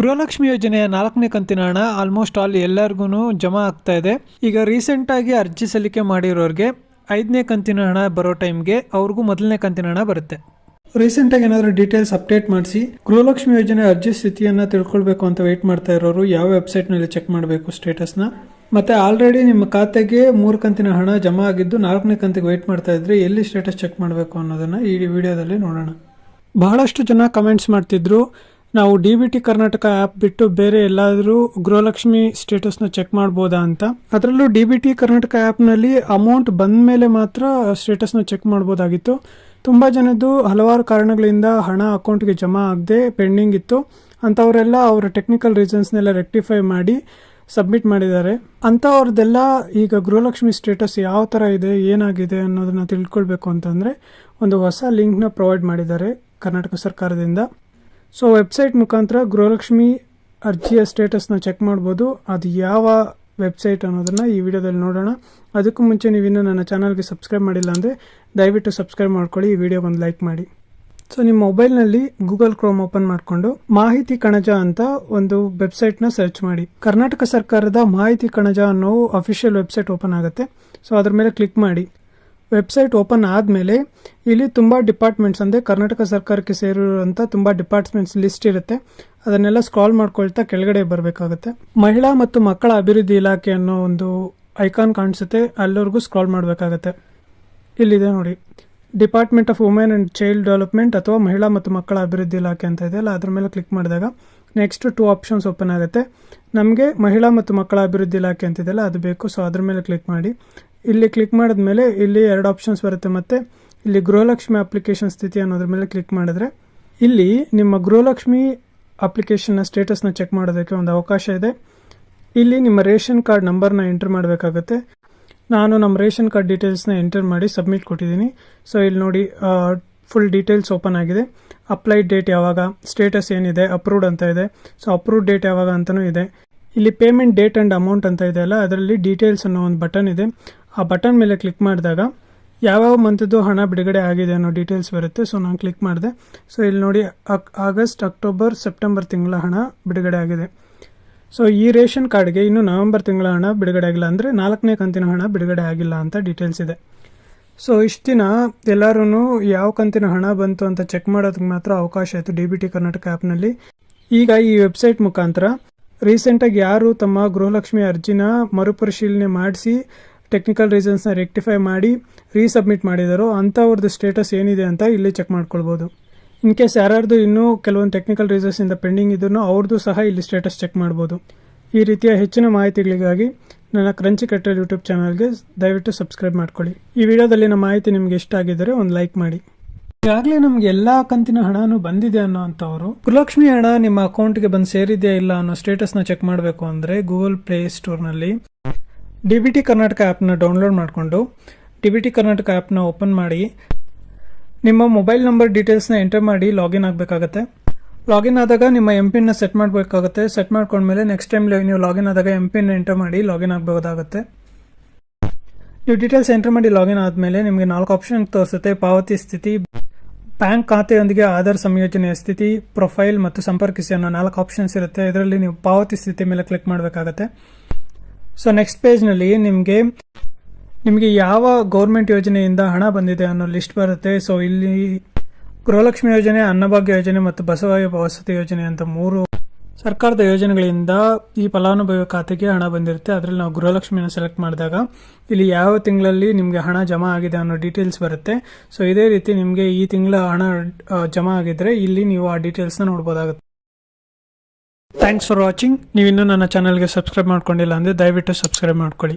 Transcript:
ಗೃಹಲಕ್ಷ್ಮಿ ಯೋಜನೆಯ ನಾಲ್ಕನೇ ಕಂತಿನ ಹಣ ಆಲ್ಮೋಸ್ಟ್ ಆಲ್ ಎಲ್ಲರಿಗೂ ಜಮಾ ಆಗ್ತಾ ಇದೆ. ಈಗ ರೀಸೆಂಟಾಗಿ ಅರ್ಜಿ ಸಲ್ಲಿಕೆ ಮಾಡಿರೋರಿಗೆ ಐದನೇ ಕಂತಿನ ಹಣ ಬರೋ ಟೈಮ್ಗೆ ಅವ್ರಿಗೂ ಮೊದಲನೇ ಕಂತಿನ ಹಣ ಬರುತ್ತೆ. ರೀಸೆಂಟಾಗಿ ಏನಾದರೂ ಡೀಟೇಲ್ಸ್ ಅಪ್ಡೇಟ್ ಮಾಡಿಸಿ. ಗೃಹಲಕ್ಷ್ಮಿ ಯೋಜನೆ ಅರ್ಜಿ ಸ್ಥಿತಿಯನ್ನು ತಿಳ್ಕೊಳ್ಬೇಕು ಅಂತ ವೆಯ್ಟ್ ಮಾಡ್ತಾ ಇರೋರು ಯಾವ ವೆಬ್ಸೈಟ್ನಲ್ಲಿ ಚೆಕ್ ಮಾಡಬೇಕು ಸ್ಟೇಟಸ್ನ ಮತ್ತೆ ಆಲ್ರೆಡಿ ನಿಮ್ಮ ಖಾತೆಗೆ ಮೂರು ಕಂತಿನ ಹಣ ಜಮಾ ಆಗಿದ್ದು ನಾಲ್ಕನೇ ಕಂತಿಗೆ ವೆಯ್ಟ್ ಮಾಡ್ತಾ ಇದ್ರೆ ಎಲ್ಲಿ ಸ್ಟೇಟಸ್ ಚೆಕ್ ಮಾಡಬೇಕು ಅನ್ನೋದನ್ನು ಈ ವಿಡಿಯೋದಲ್ಲಿ ನೋಡೋಣ. ಬಹಳಷ್ಟು ಜನ ಕಮೆಂಟ್ಸ್ ಮಾಡ್ತಿದ್ರು. ನಾವು D B T Karnataka app ಬಿಟ್ಟು ಬೇರೆ ಎಲ್ಲಾದರೂ ಗೃಹಲಕ್ಷ್ಮಿ ಸ್ಟೇಟಸ್ನ ಚೆಕ್ ಮಾಡ್ಬೋದಾ ಅಂತ? ಅದರಲ್ಲೂ ಡಿ ಬಿ ಟಿ ಕರ್ನಾಟಕ ಆ್ಯಪ್ನಲ್ಲಿ ಅಮೌಂಟ್ ಬಂದ ಮೇಲೆ ಮಾತ್ರ ಸ್ಟೇಟಸ್ನ ಚೆಕ್ ಮಾಡ್ಬೋದಾಗಿತ್ತು. ತುಂಬ ಜನದ್ದು ಹಲವಾರು ಕಾರಣಗಳಿಂದ ಹಣ ಅಕೌಂಟ್ಗೆ ಜಮಾ ಆಗದೆ ಪೆಂಡಿಂಗ್ ಇತ್ತು. ಅಂಥವರೆಲ್ಲ ಅವರ ಟೆಕ್ನಿಕಲ್ ರೀಸನ್ಸ್ನೆಲ್ಲ ರೆಕ್ಟಿಫೈ ಮಾಡಿ ಸಬ್ಮಿಟ್ ಮಾಡಿದ್ದಾರೆ. ಅಂಥವ್ರದ್ದೆಲ್ಲ ಈಗ ಗೃಹಲಕ್ಷ್ಮಿ ಸ್ಟೇಟಸ್ ಯಾವ ಥರ ಇದೆ, ಏನಾಗಿದೆ ಅನ್ನೋದನ್ನ ತಿಳ್ಕೊಳ್ಬೇಕು ಅಂತಂದರೆ ಒಂದು ಹೊಸ ಲಿಂಕ್ನ ಪ್ರೊವೈಡ್ ಮಾಡಿದ್ದಾರೆ ಕರ್ನಾಟಕ ಸರ್ಕಾರದಿಂದ. ಸೊ ವೆಬ್ಸೈಟ್ ಮುಖಾಂತರ ಗೃಹಲಕ್ಷ್ಮಿ ಅರ್ಜಿಯ ಸ್ಟೇಟಸ್ನ ಚೆಕ್ ಮಾಡ್ಬೋದು. ಅದು ಯಾವ ವೆಬ್ಸೈಟ್ ಅನ್ನೋದನ್ನು ಈ ವಿಡಿಯೋದಲ್ಲಿ ನೋಡೋಣ. ಅದಕ್ಕೂ ಮುಂಚೆ ನೀವಿನ್ನೂ ನನ್ನ ಚಾನಲ್ಗೆ ಸಬ್ಸ್ಕ್ರೈಬ್ ಮಾಡಿಲ್ಲ ಅಂದರೆ ದಯವಿಟ್ಟು ಸಬ್ಸ್ಕ್ರೈಬ್ ಮಾಡ್ಕೊಳ್ಳಿ, ಈ ವಿಡಿಯೋಗೊಂದು ಲೈಕ್ ಮಾಡಿ. ಸೊ ನಿಮ್ಮ ಮೊಬೈಲ್ನಲ್ಲಿ ಗೂಗಲ್ ಕ್ರೋಮ್ ಓಪನ್ ಮಾಡಿಕೊಂಡು ಮಾಹಿತಿ ಕಣಜ ಅಂತ ಒಂದು ವೆಬ್ಸೈಟ್ನ ಸರ್ಚ್ ಮಾಡಿ. ಕರ್ನಾಟಕ ಸರ್ಕಾರದ ಮಾಹಿತಿ ಕಣಜ ಅನ್ನೋ ಅಫಿಷಿಯಲ್ ವೆಬ್ಸೈಟ್ ಓಪನ್ ಆಗುತ್ತೆ. ಸೊ ಅದ್ರ ಮೇಲೆ ಕ್ಲಿಕ್ ಮಾಡಿ. ವೆಬ್ಸೈಟ್ ಓಪನ್ ಆದಮೇಲೆ ಇಲ್ಲಿ ತುಂಬ ಡಿಪಾರ್ಟ್ಮೆಂಟ್ಸ್ ಅಂದರೆ ಕರ್ನಾಟಕ ಸರ್ಕಾರಕ್ಕೆ ಸೇರಿರುವಂಥ ತುಂಬ ಡಿಪಾರ್ಟ್ಮೆಂಟ್ಸ್ ಲಿಸ್ಟ್ ಇರುತ್ತೆ. ಅದನ್ನೆಲ್ಲ ಸ್ಕ್ರಾಲ್ ಮಾಡ್ಕೊಳ್ತಾ ಕೆಳಗಡೆ ಬರಬೇಕಾಗುತ್ತೆ. ಮಹಿಳಾ ಮತ್ತು ಮಕ್ಕಳ ಅಭಿವೃದ್ಧಿ ಇಲಾಖೆ ಅನ್ನೋ ಒಂದು ಐಕಾನ್ ಕಾಣಿಸುತ್ತೆ. ಅಲ್ಲಿವರೆಗೂ ಸ್ಕ್ರಾಲ್ ಮಾಡಬೇಕಾಗತ್ತೆ. ಇಲ್ಲಿದೆ ನೋಡಿ. Department of women and child development ಅಥವಾ ಮಹಿಳಾ ಮತ್ತು ಮಕ್ಕಳ ಅಭಿವೃದ್ಧಿ ಇಲಾಖೆ ಅಂತ ಇದೆಯಲ್ಲ, ಅದ್ರ ಮೇಲೆ ಕ್ಲಿಕ್ ಮಾಡಿದಾಗ ನೆಕ್ಸ್ಟ್ ಟೂ ಆಪ್ಷನ್ಸ್ ಓಪನ್ ಆಗುತ್ತೆ. ನಮಗೆ ಮಹಿಳಾ ಮತ್ತು ಮಕ್ಕಳ ಅಭಿವೃದ್ಧಿ ಇಲಾಖೆ ಅಂತಿದೆಯಲ್ಲ ಅದು ಬೇಕು. ಸೊ ಅದ್ರ ಮೇಲೆ ಕ್ಲಿಕ್ ಮಾಡಿ. ಇಲ್ಲಿ ಕ್ಲಿಕ್ ಮಾಡಿದ ಮೇಲೆ ಇಲ್ಲಿ ಎರಡು ಆಪ್ಷನ್ಸ್ ಬರುತ್ತೆ ಮತ್ತು. ಇಲ್ಲಿ ಗೃಹಲಕ್ಷ್ಮಿ ಅಪ್ಲಿಕೇಶನ್ ಸ್ಥಿತಿ ಅನ್ನೋದ್ರ ಮೇಲೆ ಕ್ಲಿಕ್ ಮಾಡಿದ್ರೆ. ಇಲ್ಲಿ ನಿಮ್ಮ ಗೃಹಲಕ್ಷ್ಮಿ ಅಪ್ಲಿಕೇಶನ್ನ ಸ್ಟೇಟಸ್ನ ಚೆಕ್ ಮಾಡೋದಕ್ಕೆ ಒಂದು ಅವಕಾಶ ಇದೆ. ಇಲ್ಲಿ ನಿಮ್ಮ ರೇಷನ್ ಕಾರ್ಡ್ ನಂಬರ್ನ ಎಂಟರ್ ಮಾಡಬೇಕಾಗುತ್ತೆ. ನಾನು ನಮ್ಮ ರೇಷನ್ ಕಾರ್ಡ್ ಡೀಟೇಲ್ಸ್ನ ಎಂಟರ್ ಮಾಡಿ ಸಬ್ಮಿಟ್ ಕೊಟ್ಟಿದ್ದೀನಿ. ಸೊ ಇಲ್ಲಿ ನೋಡಿ ಫುಲ್ ಡೀಟೇಲ್ಸ್ ಓಪನ್ ಆಗಿದೆ. ಅಪ್ಲೈಡ್ ಡೇಟ್ ಯಾವಾಗ? ಸ್ಟೇಟಸ್ ಏನಿದೆ? ಅಪ್ರೂವ್ಡ್ ಅಂತ ಇದೆ. ಸೊ ಅಪ್ರೂವ್ಡ್ ಡೇಟ್ ಯಾವಾಗ ಅಂತಲೂ ಇದೆ. ಇಲ್ಲಿ ಪೇಮೆಂಟ್ ಡೇಟ್ ಆ್ಯಂಡ್ ಅಮೌಂಟ್ ಅಂತ ಇದೆ ಅಲ್ಲ, ಅದರಲ್ಲಿ ಡೀಟೇಲ್ಸ್ ಅನ್ನೋ ಒಂದು ಬಟನ್ ಇದೆ. ಆ ಬಟನ್ ಮೇಲೆ ಕ್ಲಿಕ್ ಮಾಡಿದಾಗ ಯಾವ್ಯಾವ ಮಂತದ್ದು ಹಣ ಬಿಡುಗಡೆ ಆಗಿದೆ ಅನ್ನೋ ಡೀಟೇಲ್ಸ್ ಬರುತ್ತೆ. ಸೊ ನಾನು ಕ್ಲಿಕ್ ಮಾಡಿದೆ. ಸೊ ಇಲ್ಲಿ ನೋಡಿ ಆಗಸ್ಟ್, ಅಕ್ಟೋಬರ್, ಸೆಪ್ಟೆಂಬರ್ ತಿಂಗಳ ಹಣ ಬಿಡುಗಡೆ ಆಗಿದೆ. ಸೊ ಈ ರೇಷನ್ ಕಾರ್ಡ್ಗೆ ಇನ್ನು ನವೆಂಬರ್ ತಿಂಗಳ ಹಣ ಬಿಡುಗಡೆ ಆಗಿಲ್ಲ ಅಂದರೆ ನಾಲ್ಕನೇ ಕಂತಿನ ಹಣ ಬಿಡುಗಡೆ ಆಗಿಲ್ಲ ಅಂತ ಡೀಟೇಲ್ಸ್ ಇದೆ. ಸೊ ಇಷ್ಟು ದಿನ ಎಲ್ಲರೂ ಯಾವ ಕಂತಿನ ಹಣ ಬಂತು ಅಂತ ಚೆಕ್ ಮಾಡೋದಕ್ಕೆ ಮಾತ್ರ ಅವಕಾಶ ಆಯಿತು ಡಿ ಬಿ ಟಿ ಕರ್ನಾಟಕ ಆ್ಯಪ್ನಲ್ಲಿ ಈಗ ಈ ವೆಬ್ಸೈಟ್ ಮುಖಾಂತರ ರೀಸೆಂಟಾಗಿ ಯಾರು ತಮ್ಮ ಗೃಹಲಕ್ಷ್ಮಿ ಅರ್ಜಿನ ಮರುಪರಿಶೀಲನೆ ಮಾಡಿಸಿ ಟೆಕ್ನಿಕಲ್ ರೀಸನ್ಸ್ನ ರೆಕ್ಟಿಫೈ ಮಾಡಿ ರೀಸಬ್ಮಿಟ್ ಮಾಡಿದಾರೋ. ಅಂಥವ್ರದ್ದು ಸ್ಟೇಟಸ್ ಏನಿದೆ ಅಂತ ಇಲ್ಲಿ ಚೆಕ್ ಮಾಡ್ಕೊಳ್ಬೋದು. ಇನ್ ಕೇಸ್ ಯಾರ್ಯಾರ್ದು ಇನ್ನೂ ಕೆಲವೊಂದು ಟೆಕ್ನಿಕಲ್ ರೀಸನ್ಸಿಂದ ಪೆಂಡಿಂಗ್ ಇದ್ರೂ ಅವ್ರದ್ದು ಸಹ ಇಲ್ಲಿ ಸ್ಟೇಟಸ್ ಚೆಕ್ ಮಾಡ್ಬೋದು. ಈ ರೀತಿಯ ಹೆಚ್ಚಿನ ಮಾಹಿತಿಗಳಿಗಾಗಿ ನನ್ನ ಕ್ರಂಚಿ ಕಟ್ಟಲ್ ಯೂಟ್ಯೂಬ್ ಚಾನಲ್ಗೆ ದಯವಿಟ್ಟು ಸಬ್ಸ್ಕ್ರೈಬ್ ಮಾಡ್ಕೊಳ್ಳಿ. ಈ ವಿಡಿಯೋದಲ್ಲಿನ ಮಾಹಿತಿ ನಿಮಗೆ ಇಷ್ಟ ಆಗಿದ್ದರೆ ಒಂದು ಲೈಕ್ ಮಾಡಿ. ಈಗಾಗಲೇ ನಮ್ಗೆ ಎಲ್ಲ ಕಂತಿನ ಹಣನೂ ಬಂದಿದೆ ಅನ್ನೋ ಗುರುಲಕ್ಷ್ಮಿ ಹಣ ನಿಮ್ಮ ಅಕೌಂಟ್ಗೆ ಬಂದು ಸೇರಿದೆಯಾ ಇಲ್ಲ ಅನ್ನೋ ಸ್ಟೇಟಸ್ನ ಚೆಕ್ ಮಾಡಬೇಕು ಅಂದರೆ ಗೂಗಲ್ ಪ್ಲೇ ಸ್ಟೋರ್ನಲ್ಲಿ ಡಿ ಬಿ ಟಿ ಕರ್ನಾಟಕ ಆ್ಯಪ್ನ ಡೌನ್ಲೋಡ್ ಮಾಡಿಕೊಂಡು ಡಿ ಬಿ ಟಿ ಕರ್ನಾಟಕ ಆ್ಯಪ್ನ ಓಪನ್ ಮಾಡಿ. ನಿಮ್ಮ ಮೊಬೈಲ್ ನಂಬರ್ ಡೀಟೇಲ್ಸ್ನ ಎಂಟರ್ ಮಾಡಿ ಲಾಗಿನ್ ಆಗಬೇಕಾಗತ್ತೆ. ಲಾಗಿನ್ ಆದಾಗ ನಿಮ್ಮ ಎಂ ಪಿನ್ನ ಸೆಟ್ ಮಾಡಬೇಕಾಗುತ್ತೆ. ಸೆಟ್ ಮಾಡ್ಕೊಂಡ್ಮೇಲೆ ನೆಕ್ಸ್ಟ್ ಟೈಮ್ ನೀವು ಲಾಗಿನ್ ಆದಾಗ ಎಂ ಪಿನ್ ಎಂಟರ್ ಮಾಡಿ ಲಾಗಿನ್ ಆಗಬಹುದಾಗುತ್ತೆ ನೀವು ಡೀಟೇಲ್ಸ್ ಎಂಟರ್ ಮಾಡಿ ಲಾಗಿನ್ ಆದಮೇಲೆ ನಿಮಗೆ ನಾಲ್ಕು ಆಪ್ಷನ್ ತೋರಿಸುತ್ತೆ. ಪಾವತಿ ಸ್ಥಿತಿ, ಬ್ಯಾಂಕ್ ಖಾತೆಯೊಂದಿಗೆ ಆಧಾರ್ ಸಂಯೋಜನೆಯ ಸ್ಥಿತಿ, ಪ್ರೊಫೈಲ್ ಮತ್ತು ಸಂಪರ್ಕಿಸಿ ಅನ್ನೋ ನಾಲ್ಕು ಆಪ್ಷನ್ಸ್ ಇರುತ್ತೆ. ಇದರಲ್ಲಿ ನೀವು ಪಾವತಿ ಸ್ಥಿತಿ ಮೇಲೆ ಕ್ಲಿಕ್ ಮಾಡಬೇಕಾಗತ್ತೆ. ಸೊ ನೆಕ್ಸ್ಟ್ ಪೇಜ್ನಲ್ಲಿ ನಿಮಗೆ ನಿಮಗೆ ಯಾವ ಗೌರ್ಮೆಂಟ್ ಯೋಜನೆಯಿಂದ ಹಣ ಬಂದಿದೆ ಅನ್ನೋ ಲಿಸ್ಟ್ ಬರುತ್ತೆ. ಸೊ ಇಲ್ಲಿ ಗೃಹಲಕ್ಷ್ಮಿ ಯೋಜನೆ, ಅನ್ನಭಾಗ್ಯ ಯೋಜನೆ ಮತ್ತು ಬಸವಾಯ ವಸತಿ ಯೋಜನೆ ಅಂತ ಮೂರು ಸರ್ಕಾರದ ಯೋಜನೆಗಳಿಂದ ಈ ಫಲಾನುಭವಿ ಖಾತೆಗೆ ಹಣ ಬಂದಿರುತ್ತೆ. ಅದರಲ್ಲಿ ನಾವು ಗೃಹಲಕ್ಷ್ಮಿಯನ್ನು ಸೆಲೆಕ್ಟ್ ಮಾಡಿದಾಗ ಇಲ್ಲಿ ಯಾವ ತಿಂಗಳಲ್ಲಿ ನಿಮಗೆ ಹಣ ಜಮಾ ಆಗಿದೆ ಅನ್ನೋ ಡೀಟೇಲ್ಸ್ ಬರುತ್ತೆ. ಸೊ ಇದೇ ರೀತಿ ನಿಮಗೆ ಈ ತಿಂಗಳ ಹಣ ಜಮಾ ಆಗಿದ್ರೆ ಇಲ್ಲಿ ನೀವು ಆ ಡೀಟೇಲ್ಸ್ನ ನೋಡ್ಬೋದಾಗುತ್ತೆ. ಥ್ಯಾಂಕ್ಸ್ ಫಾರ್ ವಾಚಿಂಗ್ ನೀವು ಇನ್ನೂ ನನ್ನ ಚಾನಲ್ಗೆ ಸಬ್ಸ್ಕ್ರೈಬ್ ಮಾಡ್ಕೊಂಡಿಲ್ಲ ಅಂದರೆ ದಯವಿಟ್ಟು ಸಬ್ಸ್ಕ್ರೈಬ್ ಮಾಡ್ಕೊಳ್ಳಿ.